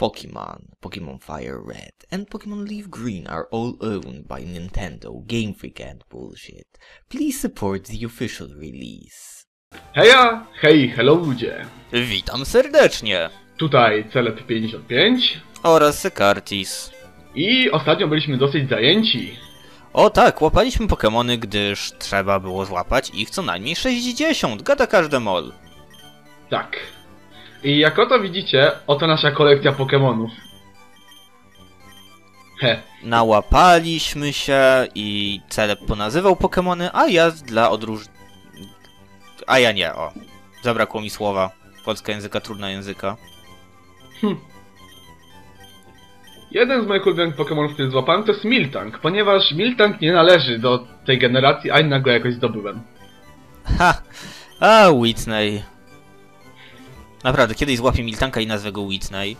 Pokemon, Pokemon Fire Red, and Pokemon Leaf Green are all owned by Nintendo, Game Freak and bullshit. Please support the official release. Heja, hej, hello ludzie. Witam serdecznie! Tutaj Celeb55 Oraz Sekartis. i ostatnio byliśmy dosyć zajęci. O tak, łapaliśmy Pokemony, gdyż trzeba było złapać ich co najmniej 60, gada każdy mol. Tak. I jak oto widzicie, oto nasza kolekcja Pokemonów. He, Nałapaliśmy się i Celeb ponazywał Pokemony, a ja dla odróż... A ja nie, o. Zabrakło mi słowa. Polska języka, trudna języka. jeden z moich ulubionych Pokemonów, który złapałem, to jest Miltank, ponieważ Miltank nie należy do tej generacji, a jednak go jakoś zdobyłem. Ha! A, Whitney. Naprawdę, kiedyś złapię Miltanka i nazwę go Whitney.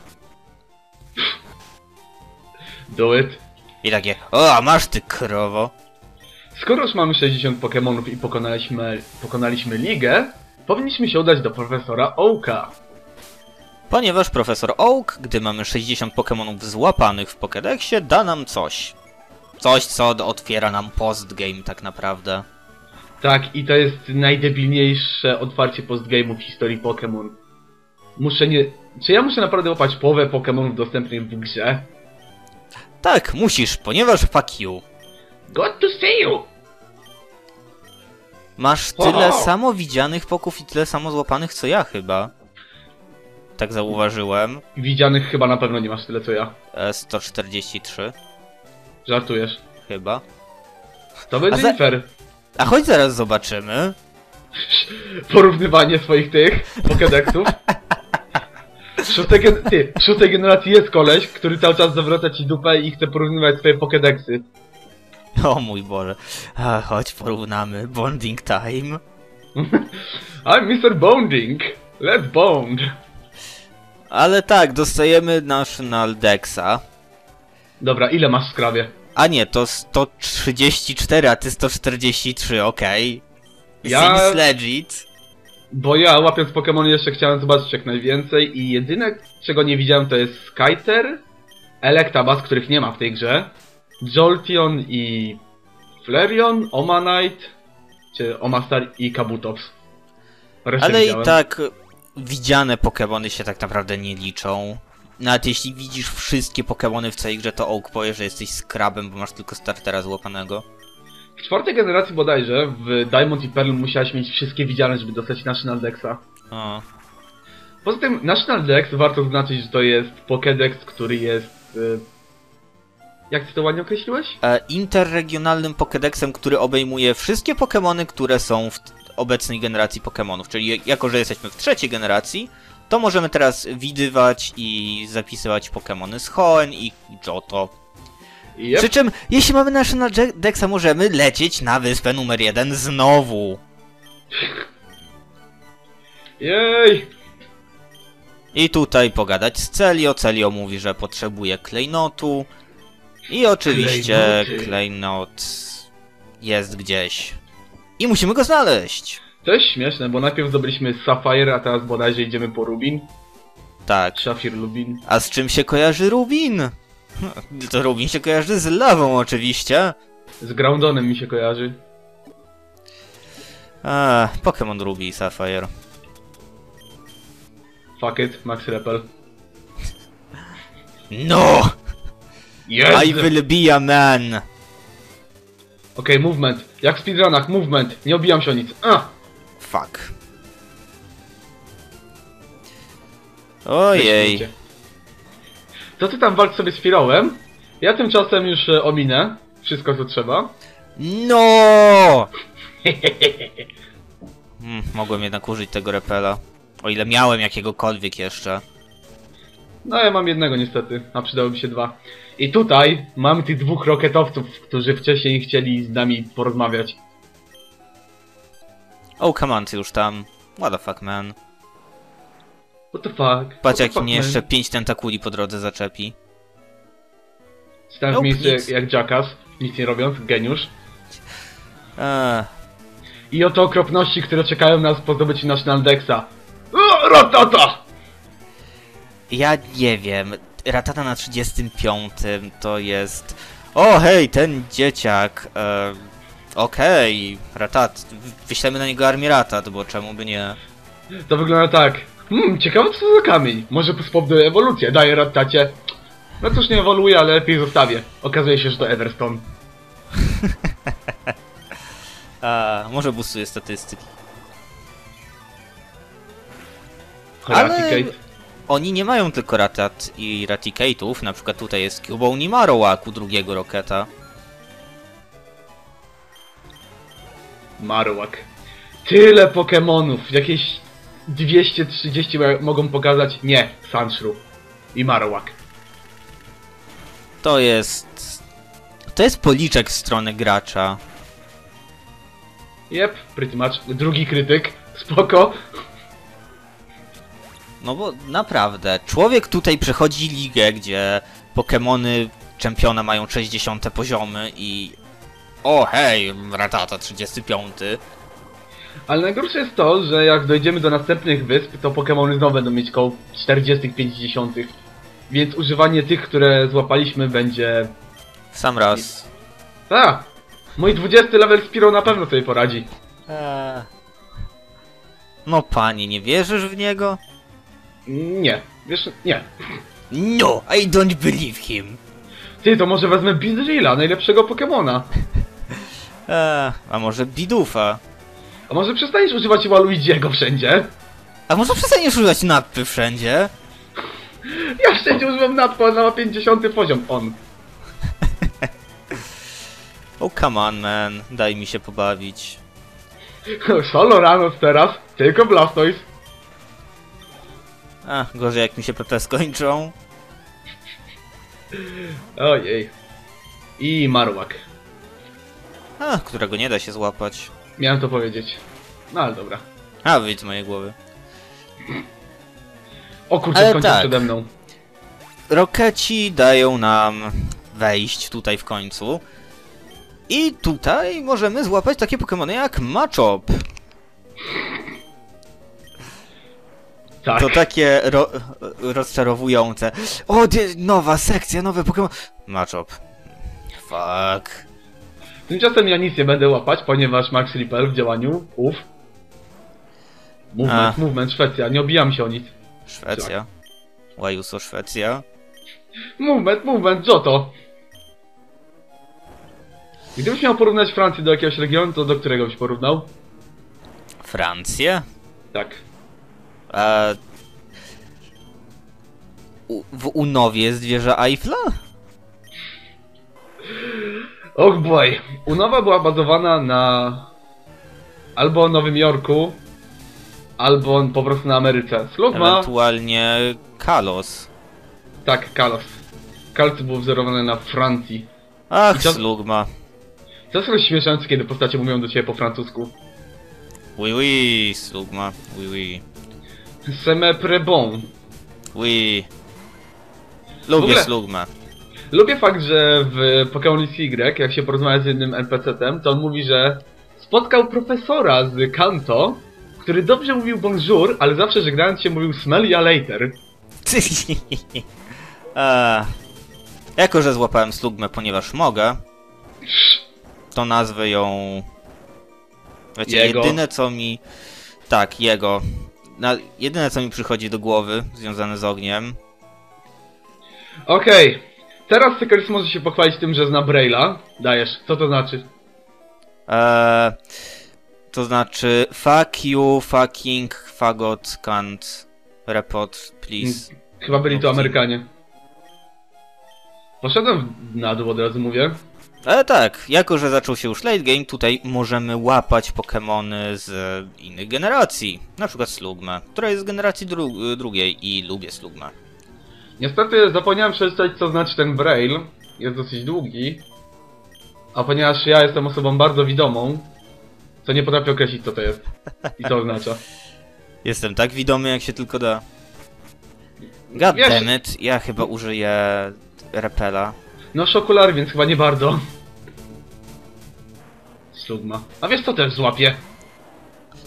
Do it. I takie, o, a masz ty krowo. Skoro już mamy 60 Pokemonów i pokonaliśmy, pokonaliśmy ligę, powinniśmy się udać do profesora Oaka. Ponieważ profesor Oak, gdy mamy 60 Pokemonów złapanych w Pokédexie, da nam coś. Coś, co otwiera nam postgame tak naprawdę. Tak, i to jest najdebilniejsze otwarcie postgame'u w historii Pokémon. Muszę nie... Czy ja muszę naprawdę łapać połowę Pokémonów dostępnych w grze? Tak, musisz, ponieważ fuck you. Got to see you! Masz tyle samo widzianych poków i tyle samo złapanych co ja chyba. Tak zauważyłem. Widzianych chyba na pewno nie masz tyle co ja. E, 143 Żartujesz. chyba. To będzie za- fair. A chodź zaraz zobaczymy. Porównywanie swoich tych Pokédexów. Szóstej, gen... Ty, szóstej generacji jest koleś, który cały czas zawraca ci dupę i chce porównywać swoje Pokédexy. O mój Boże. A, chodź porównamy. Bonding time. I'm Mr. Bonding. Let's bond. Ale tak, dostajemy National Dexa. Dobra, ile masz w skrawie? A nie, to 134, a ty 143, okej. Ja- Seems legit. Bo ja łapiąc Pokémon jeszcze chciałem zobaczyć jak najwięcej i jedyne czego nie widziałem to jest Skyter, Electabuzz, których nie ma w tej grze, Jolteon i Flareon, Omanite, czy Omastar i Kabutops. Resztę Ale i widziałem. tak widziane Pokémony się tak naprawdę nie liczą. Nawet jeśli widzisz wszystkie Pokémony w całej grze, to Oak powie, że jesteś skrabem, bo masz tylko startera złapanego. W czwartej generacji bodajże, w Diamond i Pearl musiałeś mieć wszystkie widziane, żeby dostać National Dexa. O. Poza tym National Dex warto zaznaczyć, że to jest Pokédex, który jest... Y... Jak ty to ładnie określiłeś? E, interregionalnym Pokédexem, który obejmuje wszystkie Pokémony, które są w obecnej generacji Pokémonów. Czyli jako, że jesteśmy w trzeciej generacji, to możemy teraz widywać i zapisywać Pokémony z Hoenn i Johto. Yep. Przy czym, jeśli mamy National Dexa, możemy lecieć na wyspę numer jeden znowu. Jej! I tutaj pogadać z Celio. Celio mówi, że potrzebuje klejnotu. I oczywiście Klejnoty. klejnot jest gdzieś. I musimy go znaleźć. To jest śmieszne, bo najpierw zdobyliśmy Sapphire, a teraz bodajże idziemy po Rubin. Tak. Szafir Lubin. A z czym się kojarzy Rubin? To Rubin się kojarzy z lawą oczywiście. Z Groundonem mi się kojarzy. A, Pokémon Ruby i Sapphire. Fuck it, Max Repel. No! Yes! I will be a man! Okej, movement. Jak w speedrunach, movement. Nie obijam się o nic. A! Fuck. Ojej. To ty tam walcz sobie z Firołem. Ja tymczasem już e, ominę. Wszystko co trzeba. No! Hmm, mogłem jednak użyć tego repela. O ile miałem jakiegokolwiek jeszcze. No ja mam jednego niestety, a przydałyby się dwa. I tutaj mamy tych dwóch roketowców, którzy wcześniej chcieli z nami porozmawiać. Oh, come on, ty już tam. What the fuck, man. What the fuck? Patrz, the jak mnie jeszcze pięć tentakuli po drodze zaczepi. Stałem w Nope, miejscu nic. jak, jak Jackass, nic nie robiąc, geniusz. Eee, I oto okropności, które czekają nas po zdobyciu National Dexa. O, Ratata! Ja nie wiem. Ratata na 35 to jest... O, hej, ten dzieciak. E, Okej, Ratat. Wyślemy na niego armię Ratat, bo czemu by nie... To wygląda tak. Hmm, ciekawe co to za kamień. Może spowoduje ewolucję, daje ratacie. No cóż, nie ewoluuje, ale lepiej zostawię. Okazuje się, że to Everstone. A, może boostuje statystyki. Ale-. Oni nie mają tylko Ratat i Raticate'ów, na przykład tutaj jest Cubone i Marowak u drugiego Roketa. Marowak. Tyle Pokemonów. Jakieś 230 mo- mogą pokazać. Nie, Sandshrew. I Marowak. To jest... To jest policzek w stronę gracza. Jep, pretty much. Drugi krytyk. Spoko. No bo naprawdę, człowiek tutaj przechodzi ligę, gdzie Pokemony czempiona mają 60 poziomy i... O hej, Ratata 35. Ale najgorsze jest to, że jak dojdziemy do następnych wysp, to Pokemony znowu będą mieć koło 40-50. Więc używanie tych, które złapaliśmy będzie... W sam raz. A! Mój 20 level Spiro na pewno sobie poradzi. Eee. No panie, nie wierzysz w niego? Nie. Wiesz, nie. No, I don't believe him. Ty, to może wezmę Beedrilla, najlepszego Pokemona. Eee, a może Bidufa? A może przestaniesz używać Waluigiego wszędzie? A może przestaniesz używać nappy wszędzie? Ja wszędzie używam natpo, a ma 50 poziom on. Oh come on man, daj mi się pobawić. Solo Ranos teraz, tylko Blastoise. A, gorzej jak mi się PP skończą. Ojej. I Marowak. A, którego nie da się złapać. Miałem to powiedzieć. No ale dobra. A, wyjdź z mojej głowy. O kurczę, Ale tak. przede mną. Rokeci dają nam wejść tutaj w końcu. I tutaj możemy złapać takie Pokémony jak Machop. Tak. To takie ro rozczarowujące. O, nowa sekcja, nowe Pokémon. Machop. Fuck. Tymczasem ja nic nie będę łapać, ponieważ Max Ripple w działaniu, uf. Movement, A. movement, Szwecja, nie obijam się o nic. Szwecja. Łajuso Szwecja. Movement, movement, Joto. Gdybyś miał porównać Francję do jakiegoś regionu, to do którego byś porównał? Francję? Tak. A... U w Unowie jest wieża Eiffla? Och boy. Unowa była bazowana na albo Nowym Jorku, albo po prostu na Ameryce. Slugma, Ewentualnie Kalos. tak, Kalos. Kalos był wzorowany na Francji. Ach, Slugma. To jest rozśmieszające, kiedy postacie mówią do ciebie po francusku. Oui, oui, Slugma. Oui, oui. Seme bon. Oui. Lubię ogóle- Slugma. Lubię fakt, że w Pokémon Y, jak się porozmawia z jednym NPC-tem, to on mówi, że spotkał profesora z Kanto, który dobrze mówił bonjour, ale zawsze żegnając się mówił smell ya later. A, jako, że złapałem Slugmę, ponieważ mogę, to nazwę ją... Wiecie, Jego. jedyne co mi... Tak, jego. Na... Jedyne co mi przychodzi do głowy, związane z ogniem, Okej, teraz Sykeris może się pochwalić tym, że zna Braille'a. Dajesz, co to znaczy? Eee, to znaczy fuck you, fucking, fagot, can't, report, please. Chyba byli to. Amerykanie. Poszedłem na dół, od razu mówię. Ale tak, jako że zaczął się już late game, tutaj możemy łapać Pokémony z innych generacji. Na przykład Slugmę, która jest z generacji dru drugiej i lubię Slugmę. Niestety zapomniałem przeczytać, co znaczy ten Braille. Jest dosyć długi. A ponieważ ja jestem osobą bardzo widomą, to nie potrafię określić, co to jest. I co oznacza. Jestem tak widomy, jak się tylko da. God Wiesz- damn it, ja chyba użyję repela. No szokular, więc chyba nie bardzo. Slugma. A wiesz co też złapie?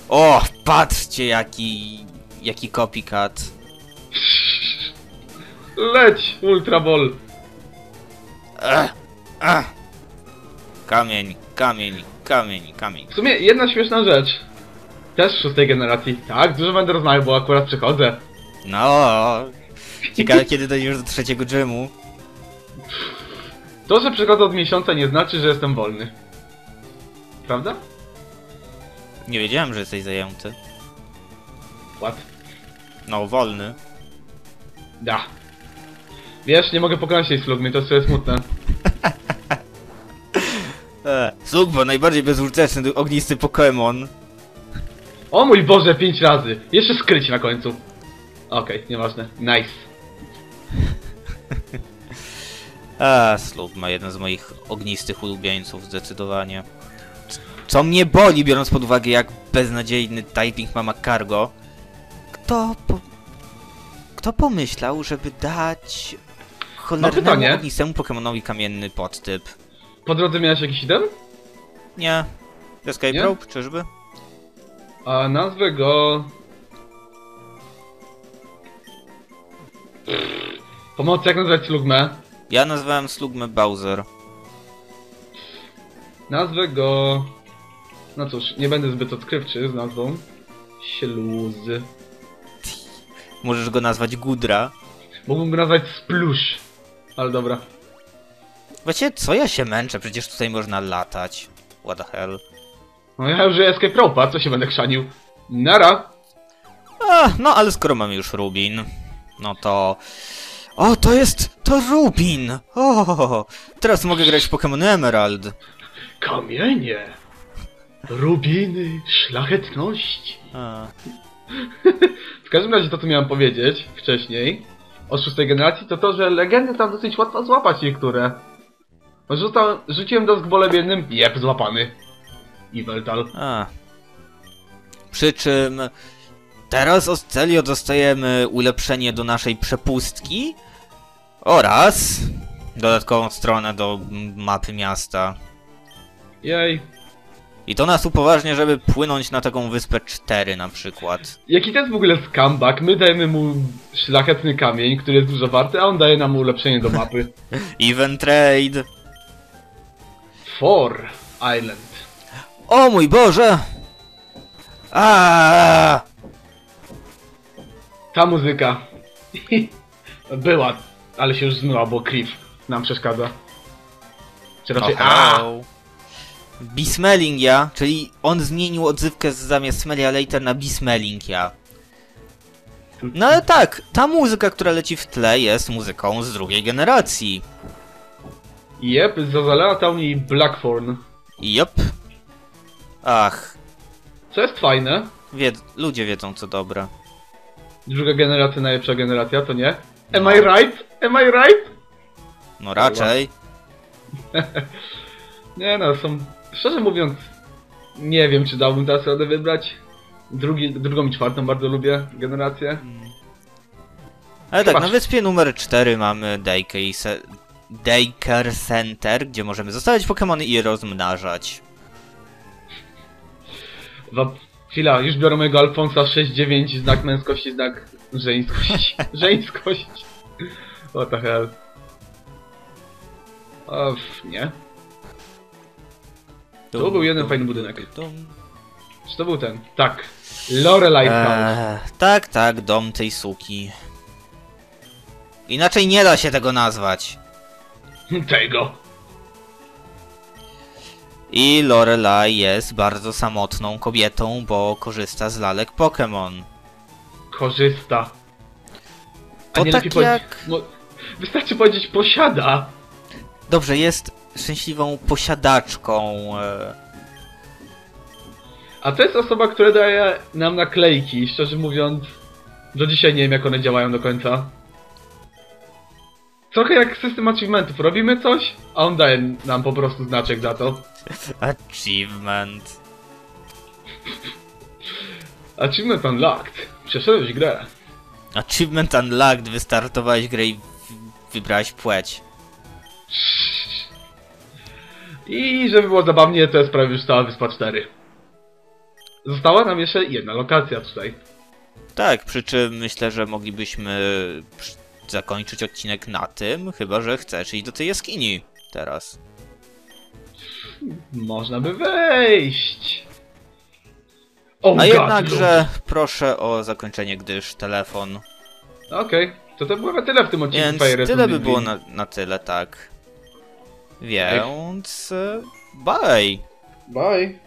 O, patrzcie jaki... jaki copycat. Leć, Ultra Ball. Ech, ech. Kamień, kamień, kamień, kamień. W sumie jedna śmieszna rzecz. Też szóstej generacji. Tak, dużo będę rozmawiał, bo akurat przychodzę. No. Ciekawe kiedy dojdziesz do trzeciego dżemu. To, że przychodzę od miesiąca nie znaczy, że jestem wolny. Prawda? Nie wiedziałem, że jesteś zajęty. What? No, wolny. Da. Wiesz, nie mogę pokonać tej slugmy, to jest sobie smutne. E, Slugbo, najbardziej bezużyteczny ognisty Pokémon. O mój Boże, pięć razy! Jeszcze skryć na końcu. Okej, nieważne. Nice. A, Slugma, jeden z moich ognistych ulubieńców, zdecydowanie. Co mnie boli, biorąc pod uwagę, jak beznadziejny typing ma Cargo. Kto po... Kto pomyślał, żeby dać cholernemu pytanie. ognistemu Pokemonowi kamienny podtyp? Po drodze miałeś jakiś item? Nie. Escape Nie? Rope, czyżby? A nazwę go... Pomocy, jak nazwać slugmę? Ja nazwałem Slugmę Bowser. Nazwę go... No cóż, nie będę zbyt odkrywczy z nazwą. Śluz. Możesz go nazwać Gudra. Mógłbym go nazwać Splush. Ale dobra. Właściwie, co ja się męczę? Przecież tutaj można latać. What the hell. No ja już escape rope'a, co się będę chrzanił? Nara! A, no ale skoro mamy już Rubin, no to... O, to jest... to Rubin! O, teraz mogę grać w Pokémon Emerald. Kamienie! Rubiny szlachetności. A, W każdym razie to, co miałem powiedzieć wcześniej o szóstej generacji, to to, że legendy tam dosyć łatwo złapać niektóre. No, Rzucam, rzuciłem do zgbolem jednym, jeb, złapany. I Weltal. a. Przy czym... Teraz od Celio dostajemy ulepszenie do naszej przepustki oraz dodatkową stronę do mapy miasta. Jej. I to nas upoważnia, żeby płynąć na taką wyspę 4 na przykład. Jaki to jest w ogóle skambak? My dajemy mu szlachetny kamień, który jest dużo warty, a on daje nam ulepszenie do mapy. Even Trade. For Island. O mój Boże! A! Ta muzyka. Była, ale się już zmyła, bo Cliff nam przeszkadza. Czy raczej... A! Bismelingia, czyli on zmienił odzywkę z zamiast Smelia Later na Bismelingia. No ale tak, ta muzyka, która leci w tle jest muzyką z drugiej generacji. Jep, zalatał mi Blackthorn. Jop. Ach, Co jest fajne. wied ludzie wiedzą co dobre. Druga generacja, najlepsza generacja, to nie? Am No. I right? Am I right? No raczej. Nie no, są... Szczerze mówiąc, nie wiem, czy dałbym teraz radę wybrać. Drugi, drugą i czwartą bardzo lubię generację. Ale tak, Chyba- na wyspie numer 4 mamy Daycare, se Daycare Center, gdzie możemy zostawiać Pokémony i je rozmnażać. Chwila, już biorę mojego Alfonsa 6-9, znak męskości, znak żeńskości. żeńskość. What the hell. O, nie. Tu był jeden fajny budynek. Czy to był ten? Tak. Lorelei House. Eee, tak, tak, dom tej suki. Inaczej nie da się tego nazwać. Tego. I Lorelai jest bardzo samotną kobietą, bo korzysta z lalek Pokémon. Korzysta. A To nie tak lepiej powiedzieć- jak- No, wystarczy powiedzieć posiada. Dobrze, jest szczęśliwą posiadaczką. E, A to jest osoba, która daje nam naklejki, szczerze mówiąc. Do dzisiaj nie wiem jak one działają do końca. Trochę jak system achievementów. Robimy coś, a on daje nam po prostu znaczek za to. achievement. Achievement unlocked. Przeszedłeś grę. Achievement unlocked, wystartowałeś grę i wybrałeś płeć. I żeby było zabawnie, to jest prawie już cała wyspa 4. Została nam jeszcze jedna lokacja tutaj. Tak, przy czym myślę, że moglibyśmy zakończyć odcinek na tym, chyba że chcesz iść do tej jaskini teraz. Można by wejść. Oh A jednakże proszę o zakończenie, gdyż telefon. Okej, to to było na tyle w tym odcinku Więc Fire tyle by było na, na tyle, tak. Więc. e, Bye! Bye.